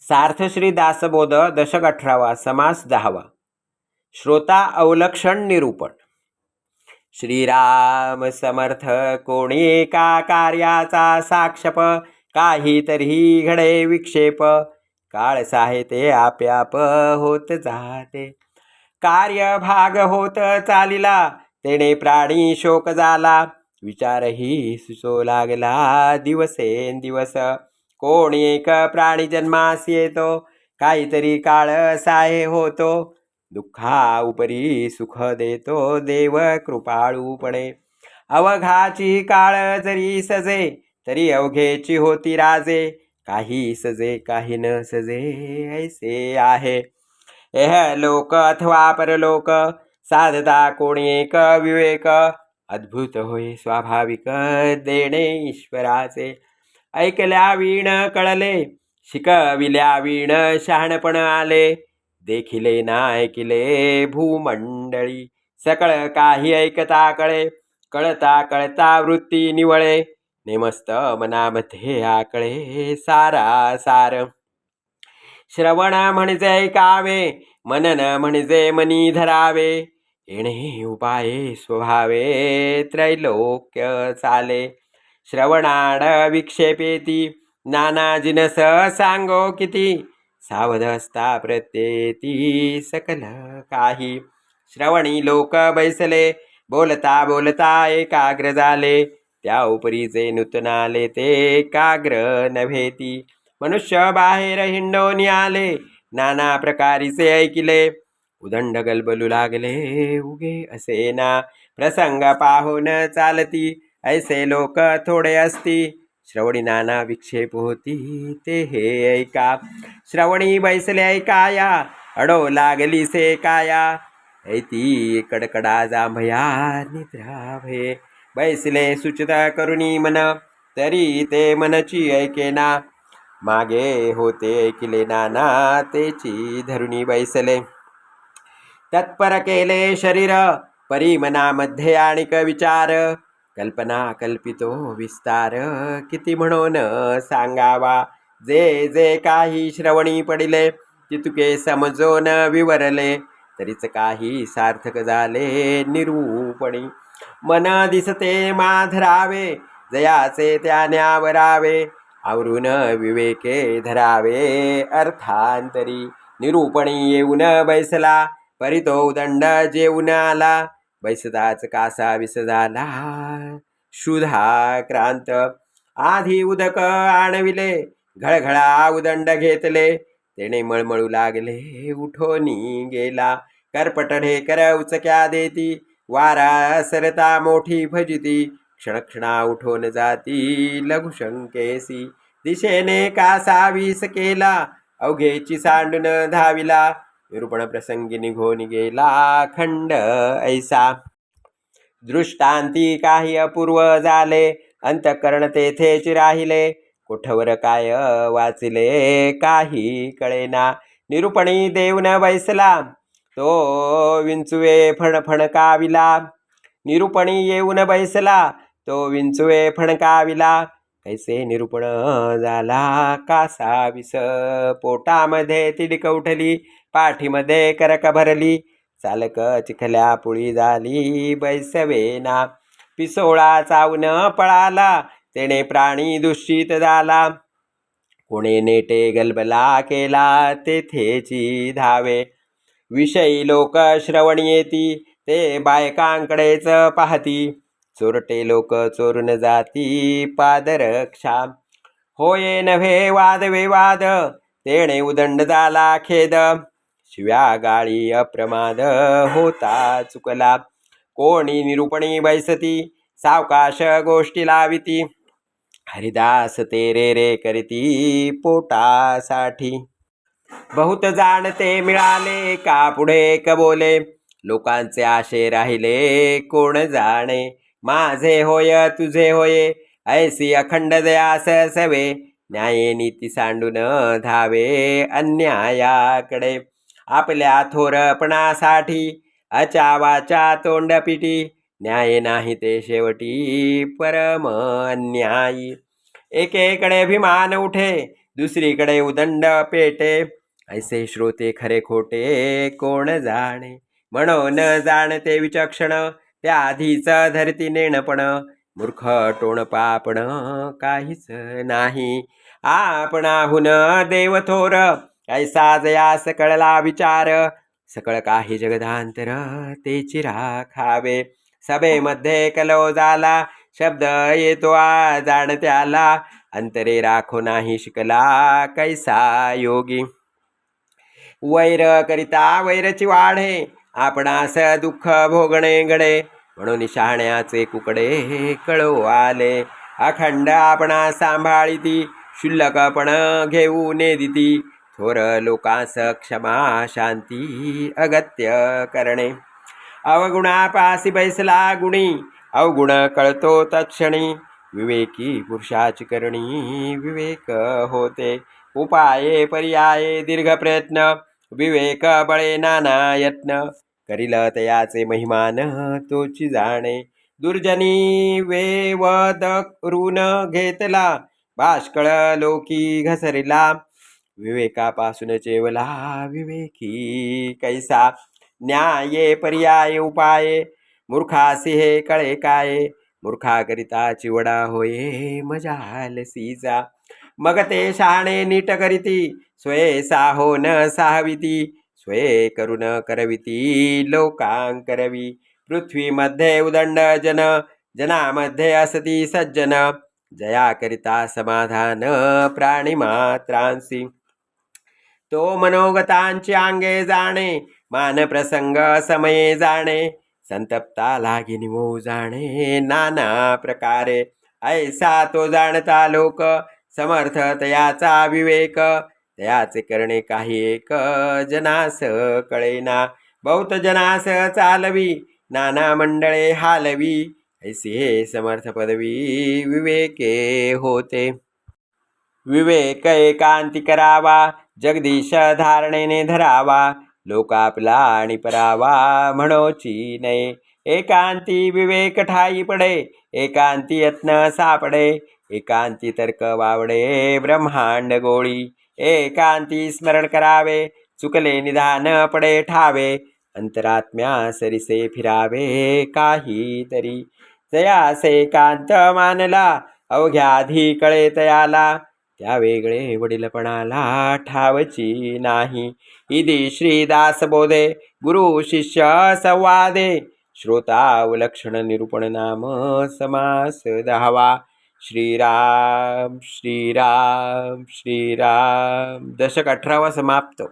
सार्थश्री दासबोध दशक अठरावा समास दहावा. श्रोता अवलक्षण निरूपण. श्रीराम समर्थ कोणी एका कार्याचा साक्षप? काहीतरी घडे विक्षेप. काळ साहित्य आप्याप होत जाते. कार्य भाग होत चालिला तेने प्राणी शोक झाला विचारही सुचो लागला दिवसेंदिवस. कोण एक प्राणी जन्मास येतो काहीतरी काळ साहे होतो. दुःखा उपरी सुख देतो देव कृपाळूपणे. अवघाची काळ जरी सजे तरी अवघेची होती राजे. काही सजे काही न सजे ऐसे आहे. एह लोक अथवा परलोक साधता कोणी एक विवेक. अद्भुत होय स्वाभाविक देणे ईश्वराचे. ऐकल्या वीण कळले. शिकविल्या वीण शहाणपण आले. देखिले ना ऐकिले भूमंडळी. सकळ काही ऐकता कळे. कळता कळता वृत्ती निवळे. नेमस्त मनामध्ये आकळे सारा सार. श्रवण म्हणजे ऐकावे. मनन म्हणजे मनी धरावे. येणे उपाये स्वभावे. त्रैलोक्य चाले. श्रवणाड विक्षेपेती नाना स सांगो किती सावध असता प्रत्येती सकल काही। श्रवणी लोक बैसले बोलता बोलता एकाग्र झाले त्या उपरीचे नूतन आले ते एकाग्र नव्हेती मनुष्य बाहेर हिंडोनी आले नाना प्रकारीचे ऐकिले उदंड गलबलू लागले उगे असे ना प्रसंग पाहून चालती। ऐसे लोक थोडे असती श्रवणी नाना विक्षेप होती ते हे ऐका। श्रवणी बैसले ऐकाया अडो लागली से काया। ऐती कडकडा जांभया निद्रा भये। बैसले सुचता करुणी मन तरी ते मनची ऐकेना मागे होते ऐकिले नाना तेची धरुणी बैसले। तत्पर केले शरीर परी मनामध्ये आणिक विचार। कल्पना कल्पितो विस्तार. किती म्हणून सांगावा? जे जे काही श्रवणी पडिले तितुके समजोन विवरले. तरीच काही सार्थक झाले निरूपणी. मन दिसते माधरावे जयाचे त्यान्यावरावे. आवरून विवेके धरावे अर्थांतरी. निरूपणी येऊन बैसला परितो दंड जेऊन आला. बैसदाच कासा विस झाला शुधा क्रांत. आधी उदक आणविले घळघळा उदंड घेतले. तेने मळमळू लागले उठोनी गेला करपट कर उचक्या देती वारा सरता मोठी भजिती. क्षणक्षणा उठून जाती लघुशंकेसी दिशेने कासा वीस केला अवघेची सांडून धाविला. निरूपण प्रसंगी निघून गेला खंड ऐसा. दृष्टांती काही अपूर्व झाले अंतकरण तेथेच राहिले. कुठवर काय वाचले काही कळेना. निरूपणी देऊन बैसला तो विंचुवे फणफणकाविला निरूपणी येऊन बैसला तो विंचुवे फणकाविला. कैसे निरूपण झाला कासा विस पोटामध्ये तिडक उठली पाठीमध्ये करक भरली. चालक चिखल्या पुळी झाली बैसवेना. पिसोळा चावून पळाला तेने प्राणी दूषित झाला. कोणे नेटे गलबला केला तेथेची धावे. विषयी लोक श्रवण येती ते बायकांकडेच पाहती. चोरटे लोक चोरून जाती पादरक्षा होये नव्हे वादविवाद तेणे उदंड झाला खेद. शिव्या गाळी अप्रमाद होता चुकला. कोणी निरूपणी बैसती सावकाश गोष्टी लाविती. हरिदास ते रे रे करीती पोटासाठी. बहुत जाणते मिळाले का पुढे कबोले? लोकांचे आशे राहिले कोण जाणे? माझे होय तुझे होय ऐसी अखंड दयास सवे न्याय नीती सांडून धावे अन्यायाकडे. आपल्या थोरपणासाठी अचावाच्या तोंडपिटी न्याय नाही ते शेवटी परम अन्यायी. एकेकडे अभिमान उठे दुसरीकडे उदंड पेटे ऐसे श्रोते खरे खोटे कोण जाणे? म्हणून जाणते विचक्षण त्या आधीच धरती नेणपण मूर्ख टोण पापण काहीच नाही. आपणाहून देव थोर ऐसा जया सकळला विचार. सकळ काही जगदांतर तेची राखावे सभेमध्ये कलो झाला शब्द येतो आ जाणत्याला अंतरे राखो नाही शिकला कैसा योगी. वैर करिता वैरची वाढे आपणास दुःख भोगणे गडे म्हणून शहाण्याचे कुकडे कळो आले. अखंड आपणा सांभाळीती शुल्लकपण घेऊ नेदिती थोर लोकांस क्षमा शांती अगत्य करणे. अवगुणापासी बैसला गुणी अवगुण कळतो तत्क्षणी. विवेकी पुरुषाची करणी विवेक होते. उपाये पर्याये दीर्घ प्रयत्न विवेक बळे नाना यत्न. करील तयाचे महिमान तोची जाणे. दुर्जनी वेवद ऋण घेतला बाष्कळ लोकी घसरिला. विवेकापासून चेवला विवेकी कैसा? न्याये पर्याय उपाये. मूर्खासी हे कळे काय? मूर्खाकरिता चिवडा होये मजाल सीजा मग ते शहाणे नीट करीती स्वये साहो न साहविती. स्वये करुण करविती लोकां करवी. पृथ्वीमध्ये उदंड जन जनामध्ये असती सज्जन. जया करिता समाधान प्राणीमात्रांसी तो मनोगतांची अंगे जाणे मान प्रसंग समये जाणे. संतप्ता लागिनी निमो जाणे नाना प्रकारे. ऐसा तो जाणता लोक समर्थ तयाचा विवेक. त्याचे करणे काही एक जनास कळेना. बहुत जनास चालवी नाना मंडळे हालवी. ऐसी हे समर्थ पदवी विवेके होते. विवेक एकांती करावा जगदीश धारणेने धरावा. लोक आपला आणि परावा म्हणोची नये. एकांती विवेक ठाई पडे एकांती यत्न सापडे. एकांती तर्क वावडे ब्रह्मांड गोळी. एकांती स्मरण करावे चुकले निधान पडे ठावे अंतरात्म्या सरिसे फिरावे काहीतरी. जयासे कांत मानला अवघ्याधी कळे तयाला त्या वेगळे वडीलपणाला ठावची नाही. इति श्रीदासबोधे गुरु शिष्य संवादे श्रोतावलक्षण निरूपण नाम समास दहावा. श्रीराम श्रीराम श्रीराम. दशक अठरावा समाप्त.